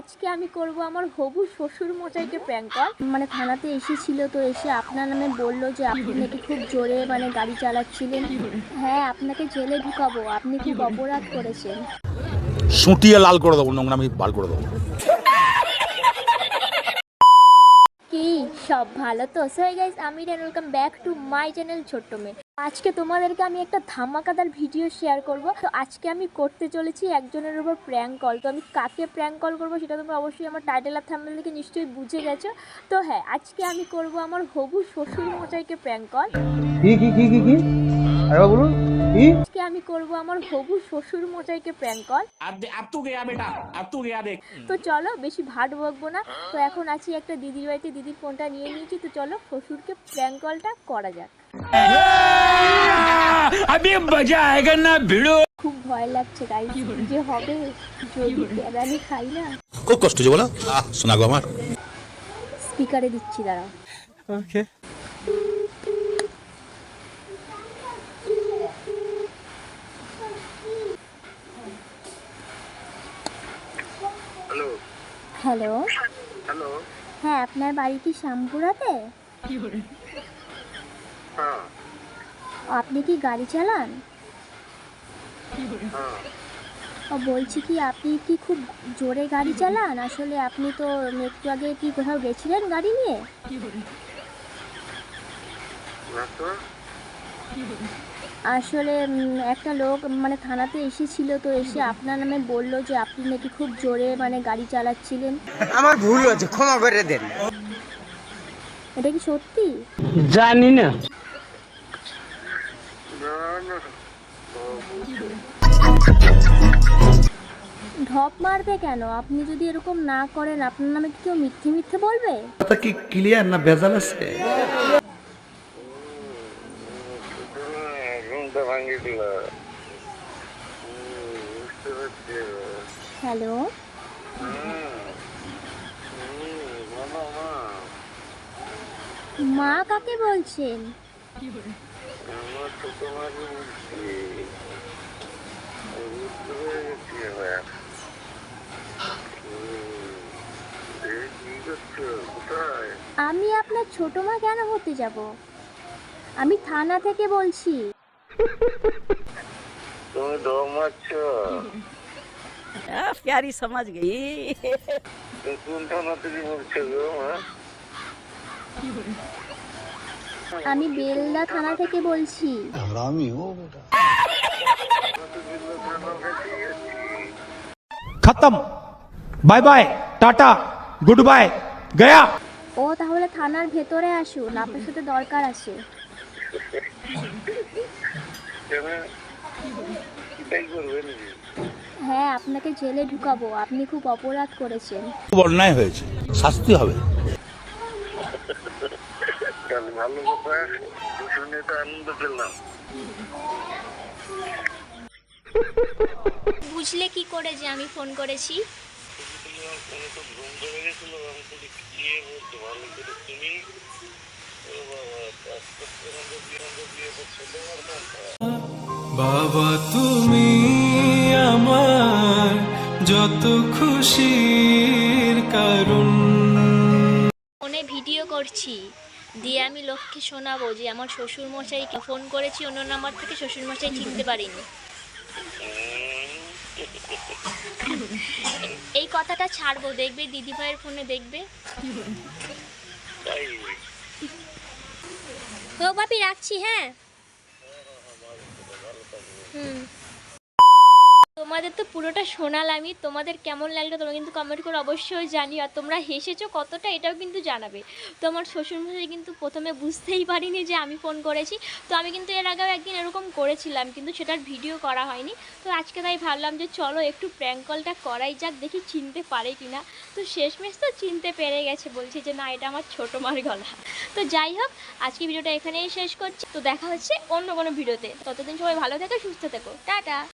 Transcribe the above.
আজকে আমি করব আমার হবু শ্বশুর মশাইকে প্র্যাঙ্ক কল মানে থানাতে এসেছিল তো এসে আপনার নামে বলল যে আপনি নাকি খুব জোরে মানে গাড়ি চালাচ্ছিলেন। হ্যাঁ আপনাকে জেলে ঢুকাবো। আপনি খুব অপরাধ করেছেন। সুটিয়ে লাল করে দেবো নোংরামি বার করে দেবো। কি? সব ভালো তো? সো গাইস আমি rain welcome back to my channel ছোট্ট মেয়ে। আজকে তোমাদেরকে আমি একটা ধামাকাদার ভিডিও শেয়ার করব। তো আজকে আমি করতে চলেছি একজনের উপর প্র্যাঙ্ক কল তো আমি কাকে প্র্যাঙ্ক কল করব সেটা তোমরা অবশ্যই আমার টাইটেল আর থামেল থেকে নিশ্চয়ই বুঝে গেছো। তো হ্যাঁ আজকে আমি করব আমার হবু শ্বশুর মশাইকে প্র্যাঙ্ক কল কি কি কি কি? আরে বলুন কি? আজকে আমি করব আমার হবু শ্বশুর মশাইকে প্র্যাঙ্ক কল আর তু বেটা আর দেখ। তো চলো বেশি ভাট বকবো না। তো এখন আছি একটা দিদির বাড়িতে দিদির ফোনটা নিয়ে নিয়েছি। তো চলো শ্বশুরকে প্র্যাঙ্ক কলটা করা যাক। হ্যাঁ! अभी मजा आएगा ना भिड़ो খুব ভয় লাগছে গাই যে হবে যদি কেরানি খাই না খুব কষ্ট হচ্ছে বলো আহ, শোনা গো আমার স্পিকারে দিচ্ছি দাঁড়া ওকে হ্যালো হ্যালো হ্যালো হ্যাঁ আপনার বাড়ি কি শ্যামপুরাতে হ্যাঁ আপনি কি গাড়ি চালান? হ্যাঁ। ও বলছি কি আপনি কি খুব জোরে গাড়ি চালান? আসলে আপনি তো একটু আগে কি কোথাও গেছিলেন গাড়ি নিয়ে? আসলে একটা লোক মানে থানাতে এসেছিল তো এসে আপনার নামে বলল যে আপনি নাকি খুব জোরে মানে গাড়ি চালাচ্ছিলেন। আমার ভুল হয়েছে ক্ষমা করে দেন। এটা কি সত্যি? জানি না। ঢপ মারবে কেন আপনি যদি এরকম না করেন আপনার নামে কি কেউ মিথ্যে মিথ্যে বলবে কথা কি ক্লিয়ার না ভেজাল আছে। হ্যালো। মা কাকে বলছেন আমি আপনার ছোট মা কেন হতে যাব? আমি থানা থেকে বলছি। সমাজ গেই কোন থানা থেকে বলছো গো মা? আমি বেলদা থানা থেকে বলছি। খতম। Bye bye tata good bye Gaya. ও তাহলে থানার ভেতরে আসুন আপনার সাথে দরকার আছে। হ্যাঁ আপনাকে জেলে ঢুকাবো আপনি খুব অপরাধ করেছেন। খুব অন্যায় হয়েছে। শাস্তি হবে। ভালো কথা শুনে তো আনন্দ পেলাম। বুঝলে কি করে যে আমি ফোন করেছি? বাবা তুমি আমার যত খুশির কারণ। ফোনে ভিডিও করছি। দিয়ে আমি লক্ষ্মী শোনাবো যে আমার শ্বশুর মশাইকে ফোন করেছি অন্য নাম্বার থেকে শ্বশুরমশাই চিনতে পারিনি এই কথাটা ছাড়বো দেখবে দিদি ভাইয়ের ফোনে দেখবে। ও বাপি রাখছি হ্যাঁ। তোমাদের তো পুরোটা শোনালামই, তোমাদের কেমন লাগল তোমরা কিন্তু কমেন্ট করে অবশ্যই জানিও, আর তোমরা হেসেছো কতটা এটাও কিন্তু জানাবে। তো আমার শ্বশুরমশাই কিন্তু প্রথমে বুঝতেই পারিনি যে আমি ফোন করেছি, তো আমি কিন্তু এর আগেও একদিন এরকম করেছিলাম, কিন্তু সেটার ভিডিও করা হয়নি। তো আজকে তাই ভাবলাম যে চলো একটু প্র্যাঙ্ক কলটা করাই যাক, দেখি চিনতে পারে কি না তো শেষমেশ তো চিনতে পেরে গেছে, বলছে যে না, এটা আমার ছোটো মার গলা। তো যাই হোক, আজকে ভিডিওটা এখানেই শেষ করছি। তো দেখা হচ্ছে অন্য কোনো ভিডিওতে। ততদিন সবাই ভালো থেকো, সুস্থ থেকো। টাটা!